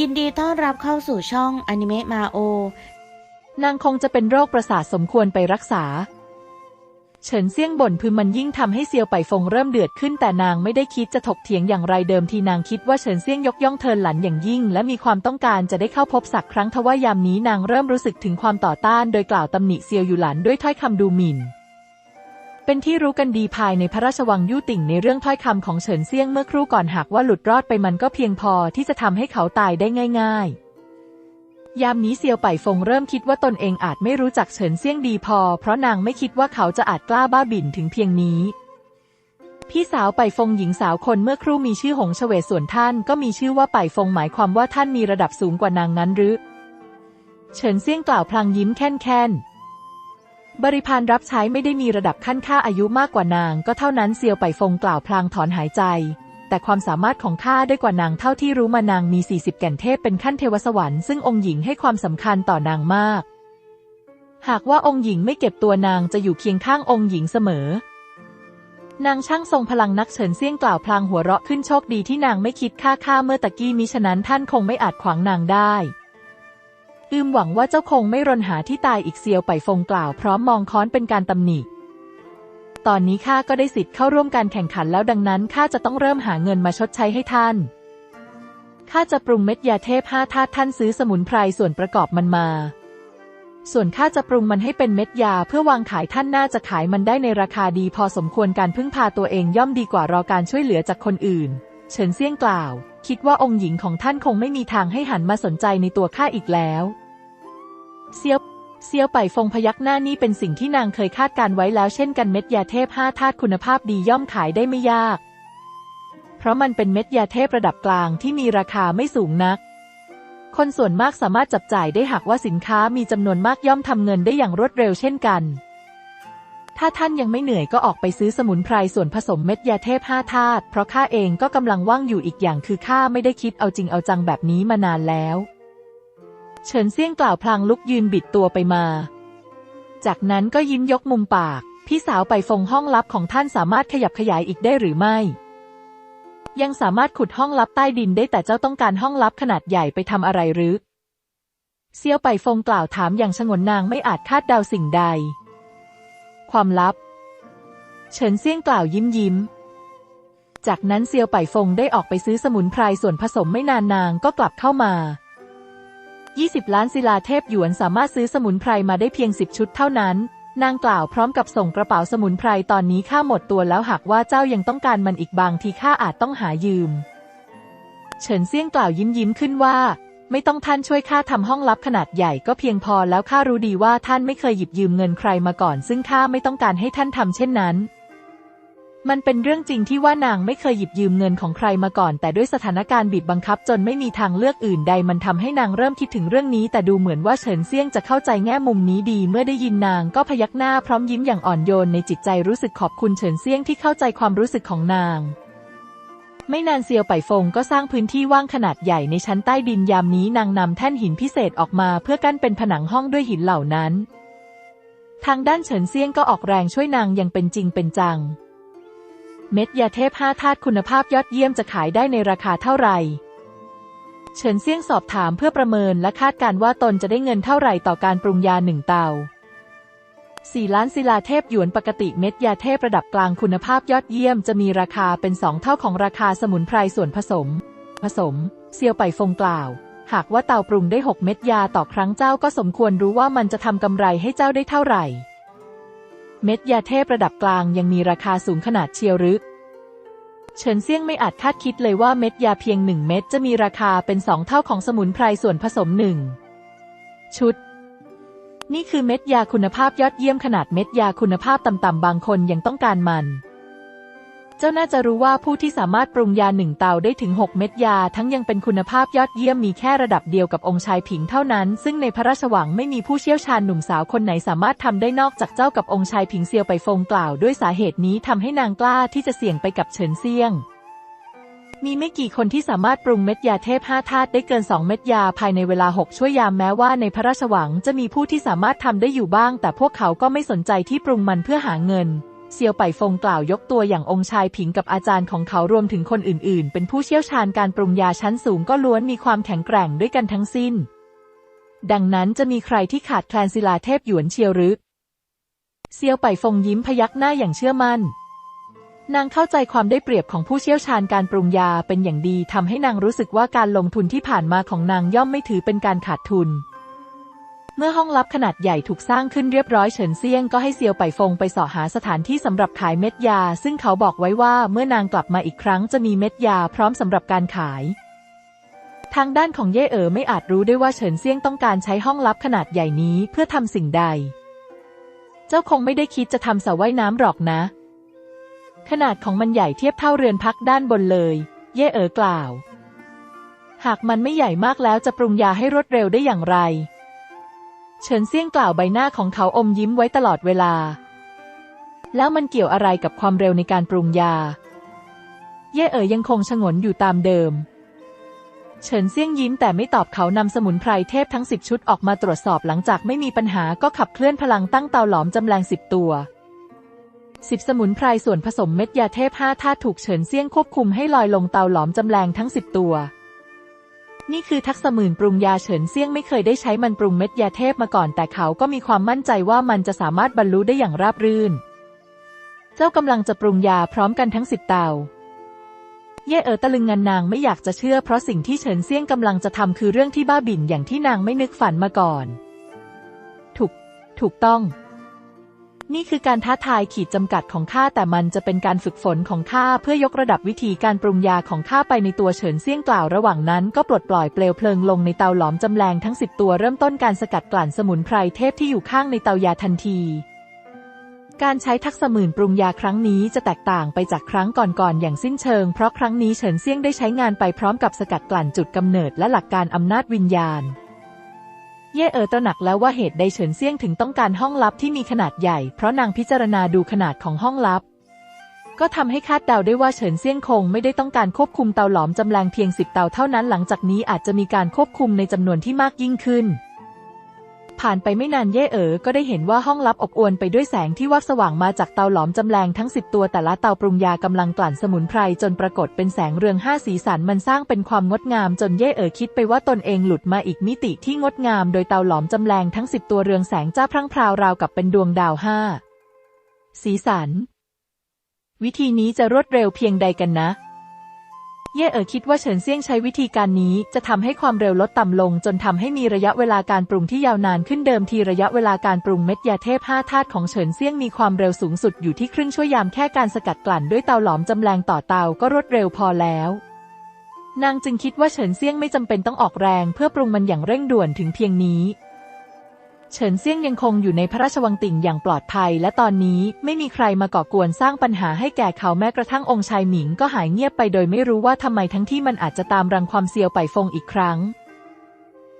ยินดีต้อนรับเข้าสู่ช่องอนิเมะมาโอนางคงจะเป็นโรคประสาทสมควรไปรักษา เฉินเซี่ยงบ่นพึมมันยิ่งทำให้เซียวไปฟงเริ่มเดือดขึ้นแต่นางไม่ได้คิดจะถกเถียงอย่างไรเดิมทีนางคิดว่าเฉินเซี่ยงยกย่องเทินหลันอย่างยิ่ง และมีความต้องการจะได้เข้าพบสักครั้งทว่ายามนี้นางเริ่มรู้สึกถึงความต่อต้าน โดยกล่าวตำหนิเซียวอยู่หลันด้วยถ้อยคำดูหมิ่น เป็นที่รู้กันดีภายในพระราชวังยู่ติ่งในเรื่องถ้อยคำของเฉินเซี่ยงเมื่อครู่ก่อนหากว่าหลุดรอดไปมันก็เพียงพอที่จะทำให้เขาตายได้ง่าย ๆ ยามนี้เซียวไปฟงเริ่มคิดว่าตนเองอาจไม่รู้จักเฉินเซี่ยงดีพอ เพราะนางไม่คิดว่าเขาจะอาจกล้าบ้าบิ่นถึงเพียงนี้ พี่สาวไปฟงหญิงสาวคนเมื่อครู่มีชื่อหงเฉวส่วนท่านก็มีชื่อว่าไปฟงหมายความว่าท่านมีระดับสูงกว่านางนั้นหรือ เฉินเซี่ยงกล่าวพลางยิ้มแค่นๆ บริพารรับใช้ไม่ได้มีระดับขั้นค่าอายุมากกว่านาง ก็เท่านั้นเซียวไปฟงกล่าวพลางถอนหายใจ แต่ความสามารถของข้าได้กว่านางเท่าที่รู้มานางมี 40 แก่นเทพเป็นขั้นเทวสวรรค์ซึ่งองค์หญิงให้ความสำคัญต่อนางมาก หากว่าองค์หญิงไม่เก็บตัวนางจะอยู่เคียงข้างองค์หญิงเสมอ นางช่างทรงพลังนักเฉินเซี่ยงกล่าวพลางหัวเราะขึ้นโชคดีที่นางไม่คิดค่าค่าเมื่อตะกี้มิฉะนั้นท่านคงไม่อาจขวางนางได้ อืมหวังว่าเจ้าคงไม่รนหาที่ตายอีกเซียวไปฟงกล่าวพร้อมมองค้อนเป็นการตำหนิ ตอนนี้ข้าก็ได้สิทธิ์เข้าร่วมการแข่งขันแล้วดังนั้นข้าจะต้องเริ่มหาเงินมาชดใช้ให้ท่าน ข้าจะปรุงเม็ดยาเทพห้าธาตุท่านซื้อสมุนไพรส่วนประกอบมันมา ส่วนข้าจะปรุงมันให้เป็นเม็ดยาเพื่อวางขายท่านน่าจะขายมันได้ในราคาดีพอสมควรการพึ่งพาตัวเองย่อมดีกว่ารอการช่วยเหลือจากคนอื่น เฉินเซี่ยงกล่าว คิดว่าองค์หญิงของท่านคงไม่มีทางให้หันมาสนใจในตัวข้าอีกแล้ว เซียวเซียวไปฟงพยักหน้านี่เป็นสิ่งที่นางเคยคาดการไว้แล้วเช่นกันเม็ดยาเทพห้าธาตุคุณภาพดีย่อมขายได้ไม่ยาก เพราะมันเป็นเม็ดยาเทพระดับกลางที่มีราคาไม่สูงนัก คนส่วนมากสามารถจับจ่ายได้หากว่าสินค้ามีจำนวนมากย่อมทำเงินได้อย่างรวดเร็วเช่นกัน ถ้าท่านยังไม่เหนื่อยก็ออกไปซื้อสมุนไพรส่วนผสมเม็ดยาเทพห้าธาตุเพราะข้าเองก็กำลังว่างอยู่อีกอย่างคือข้าไม่ได้คิดเอาจริงเอาจังแบบนี้มานานแล้ว เฉินเซี่ยงกล่าวพลางลุกยืนบิดตัวไปมา จากนั้นก็ยิ้มยกมุมปาก พี่สาวไปฟงห้องลับของท่านสามารถขยับขยายอีกได้หรือไม่ ยังสามารถขุดห้องลับใต้ดินได้แต่เจ้าต้องการห้องลับขนาดใหญ่ไปทำอะไรหรือเซียวไปฟงกล่าวถามอย่างชงนนางไม่อาจคาดเดาสิ่งใด ความลับ เฉินเซี่ยงกล่าวยิ้มยิ้ม จากนั้นเซียวไปฟงได้ออกไปซื้อสมุนไพรส่วนผสมไม่นานนางก็กลับเข้ามา 20 ล้านศิลาเทพหยวนสามารถซื้อสมุนไพรมาได้เพียง 10 ชุดเท่านั้น นางกล่าวพร้อมกับส่งกระเป๋าสมุนไพรตอนนี้ข้าหมดตัวแล้วหากว่าเจ้ายังต้องการมันอีกบางทีข้าอาจต้องหายืม เฉินเซี่ยงกล่าวยิ้มยิ้มขึ้นว่า ไม่ต้องท่านช่วยข้าทำห้องลับขนาดใหญ่ก็เพียงพอแล้วข้ารู้ดีว่าท่านไม่เคยหยิบยืมเงินใครมาก่อน ซึ่งข้าไม่ต้องการให้ท่านทำเช่นนั้น มันเป็นเรื่องจริงที่ว่านางไม่เคยหยิบยืมเงินของใครมาก่อน แต่ด้วยสถานการณ์บีบบังคับจนไม่มีทางเลือกอื่นใดมันทำให้นางเริ่มคิดถึงเรื่องนี้ แต่ดูเหมือนว่าเฉินเซี่ยงจะเข้าใจแง่มุมนี้ดี เมื่อได้ยินนางก็พยักหน้าพร้อมยิ้มอย่างอ่อนโยนในจิตใจรู้สึกขอบคุณเฉินเซี่ยงที่เข้าใจความรู้สึกของนางไม่นานเซียวไปฟงก็สร้างพื้นที่ว่างขนาดใหญ่ในชั้นใต้ดินยามนี้นางนำแท่นหินพิเศษออกมาเพื่อกั้นเป็นผนังห้องด้วยหินเหล่านั้น ทางด้านเฉินเซียงก็ออกแรงช่วยนางอย่างเป็นจริงเป็นจัง เม็ดยาเทพห้าธาตุคุณภาพยอดเยี่ยมจะขายได้ในราคาเท่าไหร่ เฉินเซี่ยงสอบถามเพื่อประเมินและคาดการว่าตนจะได้เงินเท่าไหร่ต่อการปรุงยาหนึ่งเตาสี่ล้านศิลาเทพหยวนปกติเม็ดยาเทพระดับกลางคุณภาพยอดเยี่ยมจะมีราคาเป็นสองเท่าของราคาสมุนไพรส่วนผสม ผสม เซียวไปฟงกล่าว หากว่าเตาปรุงได้หกเม็ดยาต่อครั้งเจ้าก็สมควรรู้ว่ามันจะทำกำไรให้เจ้าได้เท่าไหร่ เม็ดยาเทพระดับกลางยังมีราคาสูงขนาดเชียวหรือเฉินเซี่ยงไม่อาจคาดคิดเลยว่าเม็ดยาเพียงหนึ่งเม็ดจะมีราคาเป็นสองเท่าของสมุนไพรส่วนผสมหนึ่งชุด นี่คือเม็ดยาคุณภาพยอดเยี่ยมขนาดเม็ดยาคุณภาพต่ำๆบางคนยังต้องการมัน เจ้าน่าจะรู้ว่าผู้ที่สามารถปรุงยาหนึ่งเตาได้ถึง 6 เม็ดยา ทั้งยังเป็นคุณภาพยอดเยี่ยมมีแค่ระดับเดียวกับองค์ชายผิงเท่านั้น ซึ่งในพระราชวังไม่มีผู้เชี่ยวชาญหนุ่มสาวคนไหนสามารถทำได้นอกจากเจ้ากับองค์ชายผิงเซียวไปฟงกล่าว ด้วยสาเหตุนี้ทำให้นางกล้าที่จะเสี่ยงไปกับเฉินเซียงมีไม่กี่คนที่สามารถปรุงเม็ดยาเทพห้าธาตุได้เกิน 2 เม็ดยาภายในเวลา 6 ชั่วยามแม้ว่าในพระราชวังจะมีผู้ที่สามารถทำได้อยู่บ้าง แต่พวกเขาก็ไม่สนใจที่ปรุงมันเพื่อหาเงิน เซียวไปฟงกล่าวยกตัวอย่างองค์ชายผิงกับอาจารย์ของเขารวมถึงคนอื่น ๆ เป็นผู้เชี่ยวชาญการปรุงยาชั้นสูงก็ล้วนมีความแข็งแกร่งด้วยกันทั้งสิ้น ดังนั้นจะมีใครที่ขาดแคลนศิลาเทพหยวนเชียวหรือ เซียวไปฟงยิ้มพยักหน้าอย่างเชื่อมั่น นางเข้าใจความได้เปรียบของผู้เชี่ยวชาญการปรุงยาเป็นอย่างดีทำให้นางรู้สึกว่าการลงทุนที่ผ่านมาของนางย่อมไม่ถือเป็นการขาดทุน เมื่อห้องลับขนาดใหญ่ถูกสร้างขึ้นเรียบร้อยเฉินเซียงก็ให้เซียวไปฟงไปสาะหาสถานที่สำหรับขายเม็ดยา ซึ่งเขาบอกไว้ว่าเมื่อนางกลับมาอีกครั้งจะมีเม็ดยาพร้อมสำหรับการขาย ทางด้านของเย่เอ๋อไม่อาจรู้ได้ว่าเฉินเซียงต้องการใช้ห้องลับขนาดใหญ่นี้เพื่อทำสิ่งใด เจ้าคงไม่ได้คิดจะทำสระว่ายน้ำหรอกนะ ขนาดของมันใหญ่เทียบเท่าเรือนพักด้านบนเลย เย่เอ๋อกล่าว หากมันไม่ใหญ่มากแล้วจะปรุงยาให้รวดเร็วได้อย่างไร เฉินเซี่ยงกล่าวใบหน้าของเขาอมยิ้มไว้ตลอดเวลา แล้วมันเกี่ยวอะไรกับความเร็วในการปรุงยา เย่เอ๋ยยังคงฉงนอยู่ตามเดิม เฉินเซี่ยงยิ้มแต่ไม่ตอบเขานำสมุนไพรเทพทั้งสิบชุดออกมาตรวจสอบหลังจากไม่มีปัญหาก็ขับเคลื่อนพลังตั้งเตาหลอมจำแรงสิบตัวสิบสมุนไพรส่วนผสมเม็ดยาเทพห้าธาตุถูกเฉินเซี่ยงควบคุมให้ลอยลงเตาหลอมจำแรงทั้งสิบตัว นี่คือทักษะหมื่นปรุงยาเฉินเซี่ยงไม่เคยได้ใช้มันปรุงเม็ดยาเทพมาก่อน แต่เขาก็มีความมั่นใจว่ามันจะสามารถบรรลุได้อย่างราบรื่น เจ้ากำลังจะปรุงยาพร้อมกันทั้งสิบเตา เย่เอ๋อตะลึงงันนางไม่อยากจะเชื่อ เพราะสิ่งที่เฉินเซี่ยงกำลังจะทำคือเรื่องที่บ้าบิ่นอย่างที่นางไม่นึกฝันมาก่อน ถูก ถูกต้อง นี่คือการท้าทายขีดจำกัดของข้าแต่มันจะเป็นการฝึกฝนของข้าเพื่อยกระดับวิธีการปรุงยาของข้าไปในตัวเฉินเซี่ยงกล่าวระหว่างนั้นก็ปลดปล่อยเปลวเพลิงลงในเตาหลอมจำแรงทั้งสิบตัวเริ่มต้นการสกัดกลั่นสมุนไพรเทพที่อยู่ข้างในเตายาทันทีการใช้ทักษะหมื่นปรุงยาครั้งนี้จะแตกต่างไปจากครั้งก่อนๆอย่างสิ้นเชิง เพราะครั้งนี้เฉินเซี่ยงได้ใช้งานไปพร้อมกับสกัดกลั่นจุดกำเนิดและหลักการอำนาจวิญญาณ เย่เอ๋อตระหนักแล้วว่าเหตุใดเฉินเซี่ยงถึงต้องการห้องลับที่มีขนาดใหญ่ เพราะนางพิจารณาดูขนาดของห้องลับ ก็ทำให้คาดเดาได้ว่าเฉินเซี่ยงคงไม่ได้ต้องการควบคุมเตาหลอมจำแรงเพียงสิบเตาเท่านั้นหลังจากนี้อาจจะมีการควบคุมในจำนวนที่มากยิ่งขึ้น ผ่านไปไม่นานเย่เอ๋อก็ได้เห็นว่าห้องลับอบอวลไปด้วยแสงที่วับสว่างมาจากเตาหลอมจำแรงทั้งสิบตัวแต่ละเตาปรุงยากำลังกลั่นสมุนไพรจนปรากฏเป็นแสงเรืองห้าสีสันมันสร้างเป็นความงดงามจนเย่เอ๋อคิดไปว่าตนเองหลุดมาอีกมิติที่งดงามโดยเตาหลอมจำแรงทั้งสิบตัวเรืองแสงจ้าพรั่งพราวราวกับเป็นดวงดาวห้าสีสัน วิธีนี้จะรวดเร็วเพียงใดกันนะ เย่เอ๋อคิดว่าเฉินเซี่ยงใช้วิธีการนี้จะทำให้ความเร็วลดต่ำลง จนทำให้มีระยะเวลาการปรุงที่ยาวนานขึ้นเดิมทีระยะเวลาการปรุงเม็ดยาเทพห้าธาตุของเฉินเซี่ยงมีความเร็วสูงสุดอยู่ที่ครึ่งชั่วยามแค่การสกัดกลั่นด้วยเตาหลอมจำแรงต่อเตาก็รวดเร็วพอแล้วนางจึงคิดว่าเฉินเซี่ยงไม่จำเป็นต้องออกแรงเพื่อปรุงมันอย่างเร่งด่วนถึงเพียงนี้ เฉินเซี่ยงยังคงอยู่ในพระราชวังติ่งอย่างปลอดภัย และตอนนี้ไม่มีใครมาก่อกวนสร้างปัญหาให้แก่เขาแม้กระทั่งองค์ชายหมิงก็หายเงียบไปโดยไม่รู้ว่าทำไมทั้งที่มันอาจจะตามรังความเซียวไปฟงอีกครั้ง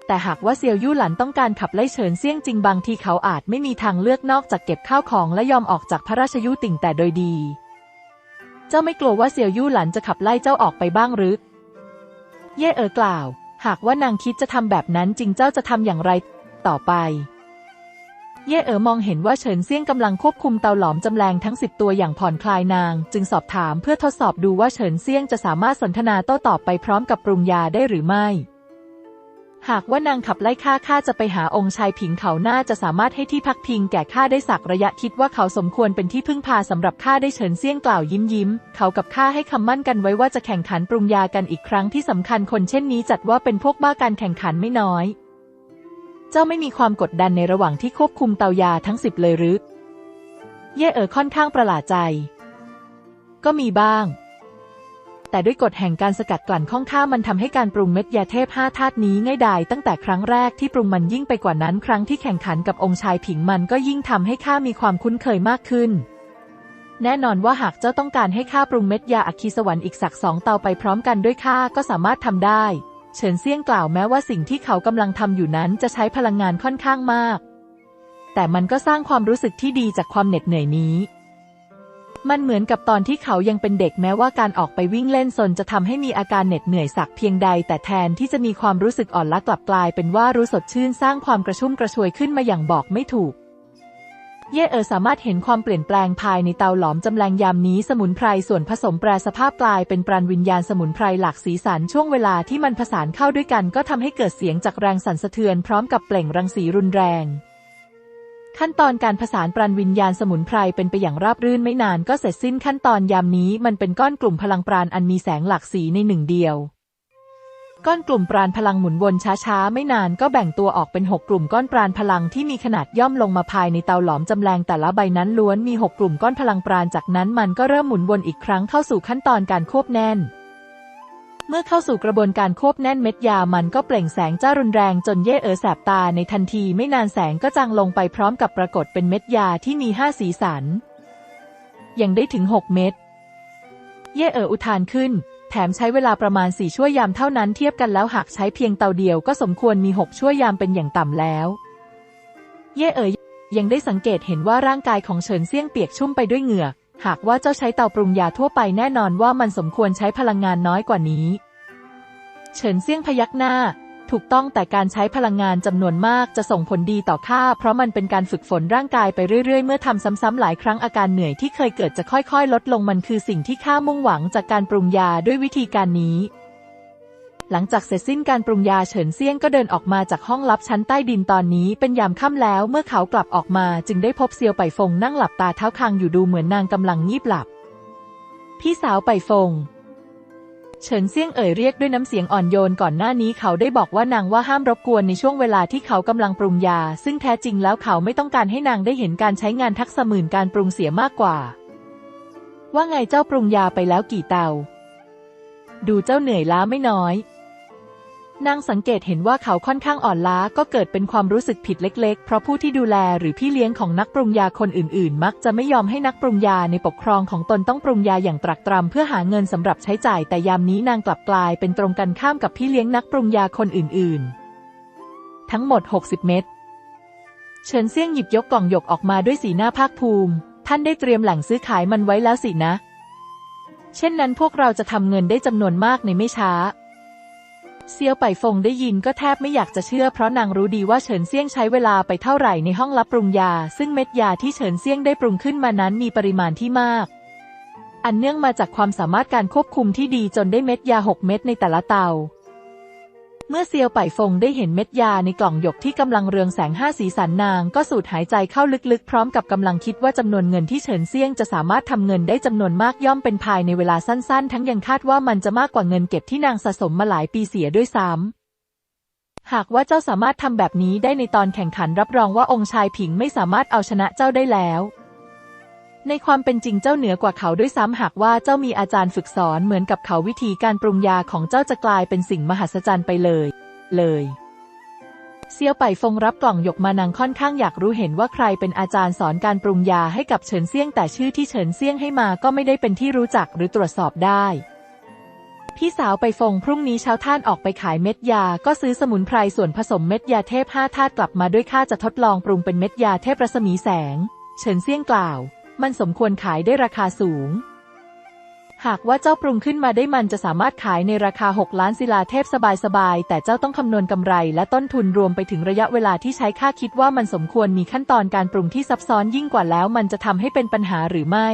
แต่หากว่าเซียวยู่หลันต้องการขับไล่เฉินเซี่ยงจริงบางทีเขาอาจไม่มีทางเลือกนอกจากเก็บข้าวของและยอมออกจากพระราชยุติ่งแต่โดยดี เจ้าไม่กลัวว่าเซียวยู่หลันจะขับไล่เจ้าออกไปบ้างหรือ เย่เอ๋อกล่าว หากว่านางคิดจะทำแบบนั้นจริงเจ้าจะทำอย่างไร ต่อไป เย่เอ๋อมองเห็นว่าเฉินเซี่ยงกำลังควบคุมเตาหลอมจำแรงทั้งสิบตัวอย่างผ่อนคลายนาง จึงสอบถามเพื่อทดสอบดูว่าเฉินเซี่ยงจะสามารถสนทนาโต้ตอบไปพร้อมกับปรุงยาได้หรือไม่ หากว่านางขับไล่ข้าข้าจะไปหาองค์ชายผิงเขาน่าจะสามารถให้ที่พักพิงแก่ข้าได้สักระยะคิดว่าเขาสมควรเป็นที่พึ่งพาสำหรับข้าได้เฉินเซี่ยงกล่าวยิ้มยิ้ม เขากับข้าให้คำมั่นกันไว้ว่าจะแข่งขันปรุงยากันอีกครั้งที่สำคัญคนเช่นนี้จัดว่าเป็นพวกบ้าการแข่งขันไม่น้อย เจ้าไม่มีความกดดันในระหว่างที่ควบคุมเตายาทั้งสิบเลยหรือ เย่เอ๋อค่อนข้างประหลาดใจ ก็มีบ้าง แต่ด้วยกฎแห่งการสกัดกลั่นข้องข้ามันทำให้การปรุงเม็ดยาเทพห้าธาตุนี้ง่ายดายตั้งแต่ครั้งแรกที่ปรุงมันยิ่งไปกว่านั้น ครั้งที่แข่งขันกับองค์ชายผิงมันก็ยิ่งทำให้ข้ามีความคุ้นเคยมากขึ้นแน่นอนว่าหากเจ้าต้องการให้ข้าปรุงเม็ดยาอัคคีสวรรค์อีกสักสองเตาไปพร้อมกันด้วยข้าก็สามารถทำได้ เฉินเซี่ยงกล่าวแม้ว่าสิ่งที่เขากำลังทำอยู่นั้นจะใช้พลังงานค่อนข้างมาก แต่มันก็สร้างความรู้สึกที่ดีจากความเหน็ดเหนื่อยนี้ มันเหมือนกับตอนที่เขายังเป็นเด็กแม้ว่าการออกไปวิ่งเล่นซนจะทำให้มีอาการเหน็ดเหนื่อยสักเพียงใด แต่แทนที่จะมีความรู้สึกอ่อนล้ากลับกลายเป็นว่ารู้สดชื่นสร้างความกระชุ่มกระชวยขึ้นมาอย่างบอกไม่ถูก เย่เออสามารถเห็นความเปลี่ยนแปลงภายในเตาหลอมจำแรงยามนี้สมุนไพรส่วนผสมแปรสภาพกลายเป็นปราณวิญญาณสมุนไพรหลากสีสันช่วงเวลาที่มันผสานเข้าด้วยกันก็ทำให้เกิดเสียงจากแรงสั่นสะเทือนพร้อมกับเปล่งรังสีรุนแรง ขั้นตอนการผสานปราณวิญญาณสมุนไพรเป็นไปอย่างราบรื่นไม่นานก็เสร็จสิ้นขั้นตอนยามนี้มันเป็นก้อนกลุ่มพลังปราณอันมีแสงหลากสีในหนึ่งเดียว ก้อนกลุ่มปราณพลังหมุนวนช้าๆ ไม่นานก็แบ่งตัวออกเป็นหกกลุ่มก้อนปราณพลังที่มีขนาดย่อมลงมาภายในเตาหลอมจำแรงแต่ละใบนั้นล้วนมีหกกลุ่มก้อนพลังปราณจากนั้นมันก็เริ่มหมุนวนอีกครั้งเข้าสู่ขั้นตอนการควบแน่น เมื่อเข้าสู่กระบวนการควบแน่นเม็ดยามันก็เปล่งแสงจ้ารุนแรงจนเย่เอ๋อแสบตาในทันทีไม่นานแสงก็จางลงไปพร้อมกับปรากฏเป็นเม็ดยาที่มีห้าสีสัน ยังได้ถึงหกเม็ด เย่เอ๋ออุทานขึ้น แถมใช้เวลาประมาณสี่ชั่วยามเท่านั้นเทียบกันแล้วหากใช้เพียงเตาเดียวก็สมควรมีหกชั่วยามเป็นอย่างต่ำแล้ว เย่เอ๋ยยังได้สังเกตเห็นว่าร่างกายของเฉินเซี่ยงเปียกชุ่มไปด้วยเหงื่อ หากว่าเจ้าใช้เตาปรุงยาทั่วไปแน่นอนว่ามันสมควรใช้พลังงานน้อยกว่านี้ เฉินเซี่ยงพยักหน้า ถูกต้องแต่การใช้พลังงานจำนวนมากจะส่งผลดีต่อข้าเพราะมันเป็นการฝึกฝนร่างกายไปเรื่อยๆ เมื่อทำซ้ำๆหลายครั้งอาการเหนื่อยที่เคยเกิดจะค่อยๆ ลดลงมันคือสิ่งที่ข้ามุ่งหวังจากการปรุงยาด้วยวิธีการนี้ หลังจากเสร็จสิ้นการปรุงยาเฉินเซียงก็เดินออกมาจากห้องลับชั้นใต้ดินตอนนี้เป็นยามค่ำแล้วเมื่อเขากลับออกมาจึงได้พบเซียวไปฟงนั่งหลับตาเท้าคางอยู่ดูเหมือนนางกำลังงีบหลับ พี่สาวไปฟง เฉินเซี่ยงเอ่ยเรียกด้วยน้ำเสียงอ่อนโยนก่อนหน้านี้เขาได้บอกว่านางว่าห้ามรบกวนในช่วงเวลาที่เขากำลังปรุงยา ซึ่งแท้จริงแล้วเขาไม่ต้องการให้นางได้เห็นการใช้งานทักษะหมื่นการปรุงเสียมากกว่า ว่าไงเจ้าปรุงยาไปแล้วกี่เตา ดูเจ้าเหนื่อยล้าไม่น้อย นางสังเกตเห็นว่าเขาค่อนข้างอ่อนล้าก็เกิดเป็นความรู้สึกผิดเล็กๆ เพราะผู้ที่ดูแลหรือพี่เลี้ยงของนักปรุงยาคนอื่นๆ มักจะไม่ยอมให้นักปรุงยาในปกครองของตนต้องปรุงยาอย่างตรักตรำเพื่อหาเงินสำหรับใช้จ่ายแต่ยามนี้นางกลับกลายเป็นตรงกันข้ามกับพี่เลี้ยงนักปรุงยาคนอื่นๆ ทั้งหมด 60 เม็ดเฉินเซี่ยงหยิบยกกล่องหยกออกมาด้วยสีหน้าภาคภูมิ ท่านได้เตรียมแหล่งซื้อขายมันไว้แล้วสินะ เช่นนั้นพวกเราจะทำเงินได้จำนวนมากในไม่ช้า เซียวไปฟงได้ยินก็แทบไม่อยากจะเชื่อเพราะนางรู้ดีว่าเฉินเซี่ยงใช้เวลาไปเท่าไหร่ในห้องรับปรุงยา ซึ่งเม็ดยาที่เฉินเซี่ยงได้ปรุงขึ้นมานั้นมีปริมาณที่มาก อันเนื่องมาจากความสามารถการควบคุมที่ดีจนได้เม็ดยาหกเม็ดในแต่ละเตา เมื่อเซียวไปฟงได้เห็นเม็ดยาในกล่องหยกที่กำลังเรืองแสงห้าสีสันนาง ก็สูดหายใจเข้าลึกๆ พร้อมกับกำลังคิดว่าจำนวนเงินที่เฉินเซี่ยงจะสามารถทำเงินได้จำนวนมากย่อมเป็นภายในเวลาสั้นๆ ทั้งยังคาดว่ามันจะมากกว่าเงินเก็บที่นางสะสมมาหลายปีเสียด้วยซ้ำหากว่าเจ้าสามารถทำแบบนี้ได้ในตอนแข่งขันรับรองว่าองค์ชายผิงไม่สามารถเอาชนะเจ้าได้แล้ว ในความเป็นจริงเจ้าเหนือกว่าเขาด้วยซ้ำหากว่าเจ้ามีอาจารย์ฝึกสอนเหมือนกับเขาวิธีการปรุงยาของเจ้าจะกลายเป็นสิ่งมหัศจรรย์ไปเลย เลยเซียวไปฟงรับกล่องหยกมานางค่อนข้างอยากรู้เห็นว่าใครเป็นอาจารย์สอนการปรุงยาให้กับเฉินเซี่ยงแต่ชื่อที่เฉินเซี่ยงให้มาก็ไม่ได้เป็นที่รู้จักหรือตรวจสอบได้ พี่สาวไปฟงพรุ่งนี้เช้าท่านออกไปขายเม็ดยา ก็ซื้อสมุนไพรส่วนผสมเม็ดยาเทพห้าธาตุกลับมาด้วยค่าจะทดลองปรุงเป็นเม็ดยาเทพรัศมีแสง เฉินเซี่ยงกล่าว มันสมควรขายได้ราคาสูง หากว่าเจ้าปรุงขึ้นมาได้มันจะสามารถขายในราคา 6 ล้านศิลาเทพสบายๆ แต่เจ้าต้องคำนวณกำไรและต้นทุนรวมไปถึงระยะเวลาที่ใช้ค่าคิดว่ามันสมควรมีขั้นตอนการปรุงที่ซับซ้อนยิ่งกว่าแล้วมันจะทำให้เป็นปัญหาหรือไม่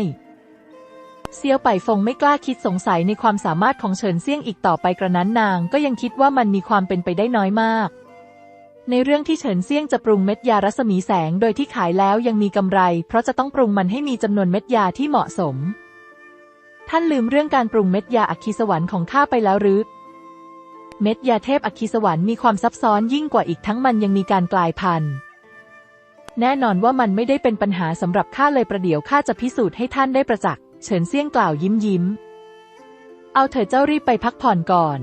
เซียวไปฟงไม่กล้าคิดสงสัยในความสามารถของเฉินเซี่ยงอีกต่อไปกระนั้นนาง ก็ยังคิดว่ามันมีความเป็นไปได้น้อยมาก ในเรื่องที่เฉินเซี่ยงจะปรุงเม็ดยารัศมีแสงโดยที่ขายแล้วยังมีกำไร เพราะจะต้องปรุงมันให้มีจำนวนเม็ดยาที่เหมาะสม ท่านลืมเรื่องการปรุงเม็ดยาอัคคีสวรรค์ของข้าไปแล้วหรือ เม็ดยาเทพอัคคีสวรรค์มีความซับซ้อนยิ่งกว่าอีกทั้งมันยังมีการกลายพันธุ์ แน่นอนว่ามันไม่ได้เป็นปัญหาสำหรับข้าเลยประเดี๋ยวข้าจะพิสูจน์ให้ท่านได้ประจักษ์เฉินเซี่ยงกล่าวยิ้มยิ้ม เอาเถอะเจ้ารีบไปพักผ่อนก่อน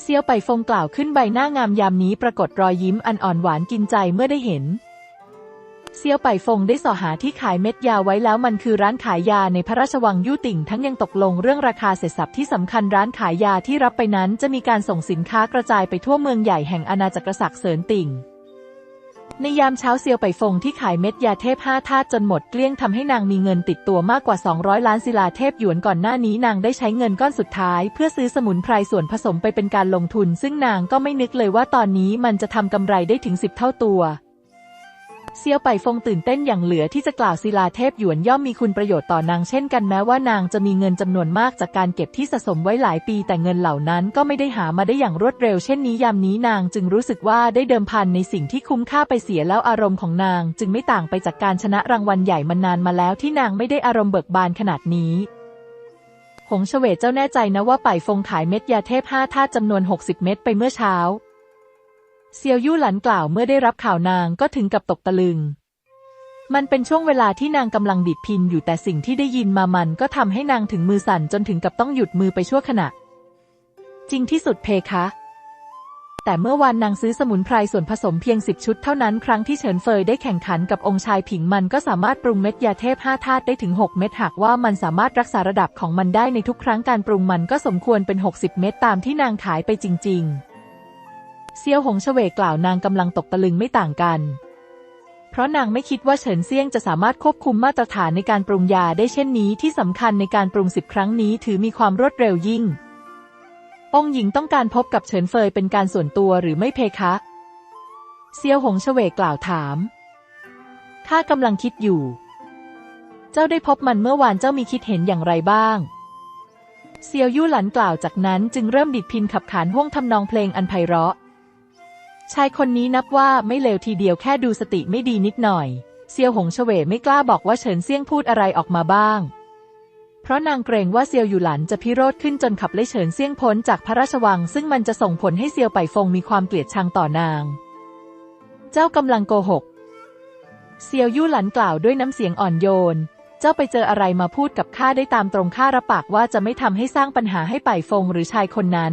เซียวไปฟงกล่าวขึ้นใบหน้างามยามนี้ปรากฏรอยยิ้มอันอ่อนหวานกินใจเมื่อได้เห็น เซียวไปฟงได้สอหาที่ขายเม็ดยาไว้แล้วมันคือร้านขายยาในพระราชวังยู่ติ่งทั้งยังตกลงเรื่องราคาเสร็จสับที่สำคัญร้านขายยาที่รับไปนั้นจะมีการส่งสินค้ากระจายไปทั่วเมืองใหญ่แห่งอาณาจักรศักดิ์เสรินติ่ง ในยามเช้าเซียวไปฟงที่ขายเม็ดยาเทพห้าธาตุจนหมดเกลี้ยงทำให้นางมีเงินติดตัวมากกว่า 200 ล้านศิลาเทพหยวนก่อนหน้านี้นางได้ใช้เงินก้อนสุดท้าย เพื่อซื้อสมุนไพรส่วนผสมไปเป็นการลงทุน ซึ่งนางก็ไม่นึกเลยว่าตอนนี้มันจะทำกำไรได้ถึง 10 เท่าตัว เซียวไปฟงตื่นเต้นอย่างเหลือที่จะกล่าวศิลาเทพหยวนย่อมมีคุณประโยชน์ต่อนางเช่นกันแม้ว่านางจะมีเงินจำนวนมากจากการเก็บที่สะสมไว้หลายปีแต่เงินเหล่านั้นก็ไม่ได้หามาได้อย่างรวดเร็วเช่นนี้ยามนี้นางจึงรู้สึกว่าได้เดิมพันในสิ่งที่คุ้มค่าไปเสียแล้วอารมณ์ของนาง จึงไม่ต่างไปจากการชนะรางวัลใหญ่มานานมาแล้วที่นางไม่ได้อารมณ์เบิกบานขนาดนี้หงเฉวดเจ้าแน่ใจนะว่าไปฟงขายเม็ดยาเทพห้าธาตุจำนวน 60 เม็ดไปเมื่อเช้า เซียวยู่หลันกล่าวเมื่อได้รับข่าวนางก็ถึงกับตกตะลึง มันเป็นช่วงเวลาที่นางกำลังดิดพินอยู่แต่สิ่งที่ได้ยินมามันก็ทำให้นางถึงมือสั่นจนถึงกับต้องหยุดมือไปชั่วขณะ จริงที่สุดเพคะ แต่เมื่อวานนางซื้อสมุนไพรส่วนผสมเพียงสิบชุดเท่านั้นครั้งที่เฉินเฟยได้แข่งขันกับองค์ชายผิงมันก็สามารถปรุงเม็ดยาเทพห้าธาตุได้ถึง 6 เม็ดหากว่ามันสามารถรักษาระดับของมันได้ในทุกครั้งการปรุงมันก็สมควรเป็น 60 เม็ดตามที่นางขายไปจริง ๆ เซียวหงเฉวกล่าวนางกำลังตกตะลึงไม่ต่างกัน เพราะนางไม่คิดว่าเฉินเซียงจะสามารถควบคุมมาตรฐานในการปรุงยาได้เช่นนี้ที่สำคัญในการปรุงสิบครั้งนี้ถือมีความรวดเร็วยิ่ง องค์หญิงต้องการพบกับเฉินเฟยเป็นการส่วนตัวหรือไม่เพคะ เซียวหงเฉวกกล่าวถาม ข้ากำลังคิดอยู่ เจ้าได้พบมันเมื่อวานเจ้ามีคิดเห็นอย่างไรบ้างเซียวยู่หลันกล่าวจากนั้นจึงเริ่มดิดพินขับขานห้วงทำนองเพลงอันไพเราะ ชายคนนี้นับว่าไม่เลวทีเดียวแค่ดูสติไม่ดีนิดหน่อย เซียวหงเฉวไม่กล้าบอกว่าเฉินเซี่ยงพูดอะไรออกมาบ้าง เพราะนางเกรงว่าเซียวอยู่หลันจะพิโรธขึ้นจนขับไล่เฉินเซี่ยงพ้นจากพระราชวัง ซึ่งมันจะส่งผลให้เซียวไปฟงมีความเกลียดชังต่อนาง เจ้ากำลังโกหก เซียวยู่หลันกล่าวด้วยน้ำเสียงอ่อนโยน เจ้าไปเจออะไรมาพูดกับข้าได้ตามตรงข้ารับปากว่าจะไม่ทำให้สร้างปัญหาให้ไปฟงหรือชายคนนั้น